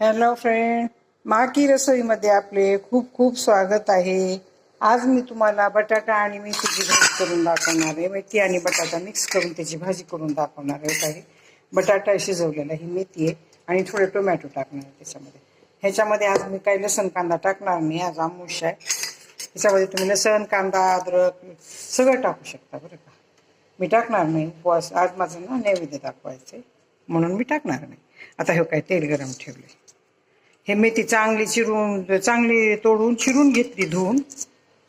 Hello friend माकी रसोईमध्ये आपले खूप खूप स्वागत आहे. आज मी तुम्हाला बटाटा आणि मेथीची भाजी करून दाखवणार आहे. मेथी आणि बटाटा मिक्स करून त्याची भाजी करून दाखवणार आहे. काही बटाटा शिजवलेला ही मेथी आहे आणि थोडे टोमॅटो टाकणार आहे त्याच्यामध्ये. ह्याच्यामध्ये आज मी काही लसण कांदा टाकणार नाही. आज आमूश आहे. ह्याच्यामध्ये तुम्ही लसण कांदा अद्रक सगळं टाकू शकता बरं का. मी टाकणार नाही. उपवास आज माझं ना नैवेद्य दाखवायचं आहे म्हणून मी टाकणार नाही. आता हे काय तेल गरम ठेवले हे मेथी चांगली चिरून चांगली तोडून चिरून घेतली धुवून.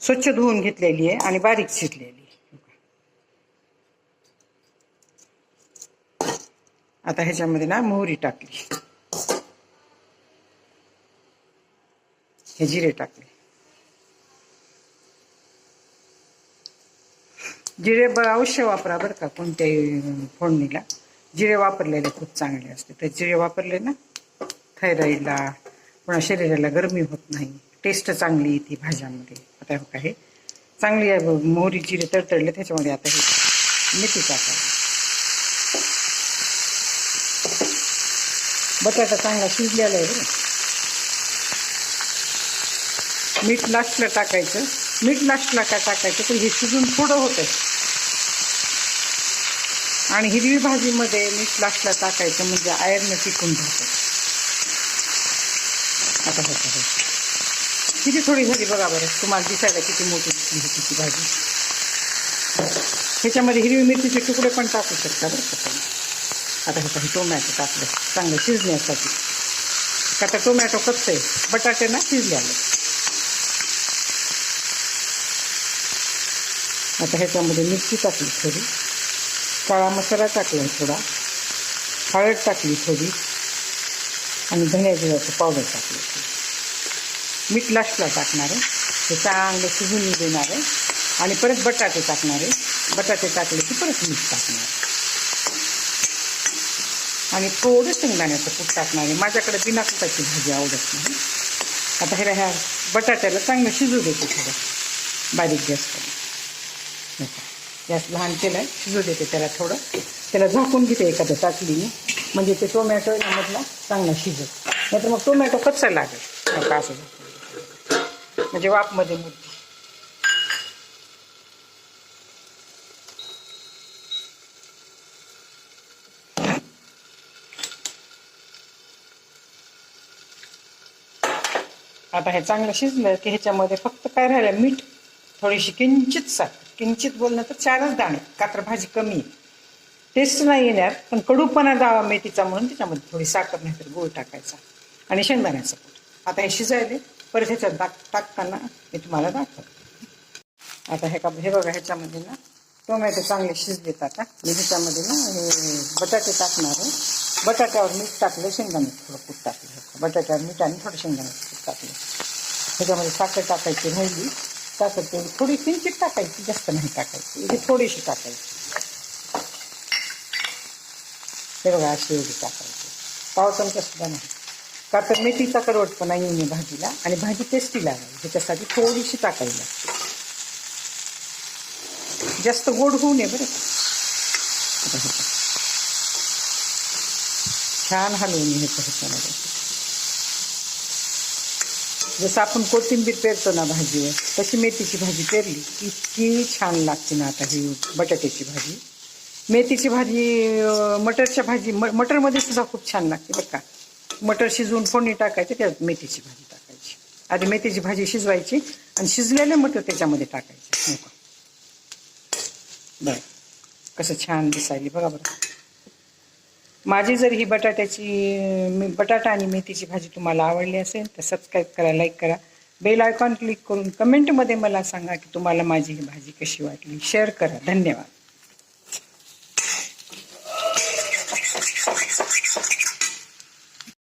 स्वच्छ धुवून घेतलेली आहे आणि बारीक चिरलेली आता ह्याच्यामध्ये ना मोहरी टाकली. हे जिरे टाकले. जिरे अवश्य वापरा बरं का कोणत्याही फोडणीला. जिरे वापरलेले खूप चांगले असते. तर जिरे वापरले ना थायरॉईडला पुन्हा शरीराला गरमी होत नाही. टेस्ट चांगली येते भाज्यामध्ये. आता हे काय चांगली आहे मोहरी जिरे तडतडले त्याच्यामध्ये आता हे मेथी टाकायची बटाटा चांगला शिजलेला आहे बरं. मीठ लास्टला टाकायचं. मीठ लास्टला काय टाकायचं तर हे शिजून थोडं होतं आणि हिरवी भाजीमध्ये मीठ लास्टला टाकायचं म्हणजे आयर्न टिकून राहतं आता होतं आहे. किती थोडी झाली बघा बरं. तुम्हाला दिसायला किती मोठी दिसली होती ती भाजी ह्याच्यामध्ये हिरवी मिरचीचे तुकडे पण टाकू शकता बरं का तुम्ही. आता ह्याचं टोमॅटो टाकलं. चांगलं शिजण्यासाठी. का आता टोमॅटो कच्चं आहे. बटाटे ना शिजले आले आता ह्याच्यामध्ये मिरची टाकली थोडी. काळा मसाला टाकला थोडा. हळद टाकली थोडी. आणि धनिया जिऱ्याचं पावडर टाकलं मीठ लास्टला टाकणार आहे. ते चांगलं शिजून देणार आहे. आणि परत बटाटे टाकणार आहे. बटाटे टाकले की परत मीठ टाकणार आहे. आणि थोडं शेंगदाण्याचं कूट टाकणार आहे. माझ्याकडे बिना कुटाची भाजी आवडत नाही. आता ह्या ह्या बटाट्याला चांगलं शिजू देते थोडं. बारीक गॅस करून. गॅस लहान केलं आहे शिजू देते त्याला थोडं. त्याला झाकून घेते एखाद्या ताटलीने म्हणजे ते टोमॅटो आहे ना मधला चांगला शिजत. नाहीतर मग टोमॅटो कच्चा लागेल. असं. म्हणजे वापमध्ये मुद्दे आता हे चांगलं शिजलं की ह्याच्यामध्ये फक्त काय राहिलं मीठ. थोडीशी किंचित साखर. किंचित बोलणं तर चारच दाणे. कात्र भाजी कमी आहे. टेस्ट नाही येणार पण कडूपणा जावा मेथीचा म्हणून त्याच्यामध्ये थोडी साखर नाही तर गुळ टाकायचा आणि शेंगदाण्याचं कूट आता हे शिजायले परत ह्याच्यात दाक टाकताना मी तुम्हाला दाखवतो. आता हे का हे बघा ह्याच्यामध्ये ना टोमॅटो चांगले शिजलेत आता. मी ह्याच्यामध्ये ना हे बटाटे टाकणार आहे. बटाट्यावर मीठ टाकलं शेंगदाण्याचं थोडं कूट टाकलं. बटाट्यावर मीठ आणि थोडं शेंगदाण्याचं कूट टाकलं. ह्याच्यामध्ये साखर टाकायची राहिली. साखर थोडी किंचित टाकायची जास्त नाही टाकायची. ही थोडीशी टाकायची. हे बघा अशी एवढी टाकायची. पाव सुद्धा नाही. का तर मेथीचा कडवटपणा येऊ नये भाजीला आणि भाजी टेस्टी लागेल. ह्याच्यासाठी थोडीशी टाकावी लागते. जास्त गोड होऊ नये बरं छान हलवून घ्यायचं ह्याच्यामध्ये. जसं आपण कोथिंबीर पेरतो ना भाजीवर तशी मेथीची भाजी पेरली इतकी छान लागते ना आता ही बटाट्याची भाजी. मेथीची भाजी मटरच्या भाजी म मटरमध्ये सुद्धा खूप छान लागते बरं का. मटर शिजवून फोडणी टाकायची त्यात मेथीची भाजी टाकायची. आधी मेथीची भाजी शिजवायची आणि शिजलेले मटर त्याच्यामध्ये टाकायचे. हो बरं. कसं छान दिसायली बघा बरं. माझी जर ही बटाट्याची मी बटाटा आणि मेथीची भाजी तुम्हाला आवडली असेल तर सबस्क्राईब करा लाईक करा. बेल आयकॉन क्लिक करून कमेंटमध्ये मला सांगा की तुम्हाला माझी ही भाजी कशी वाटली. शेअर करा. धन्यवाद.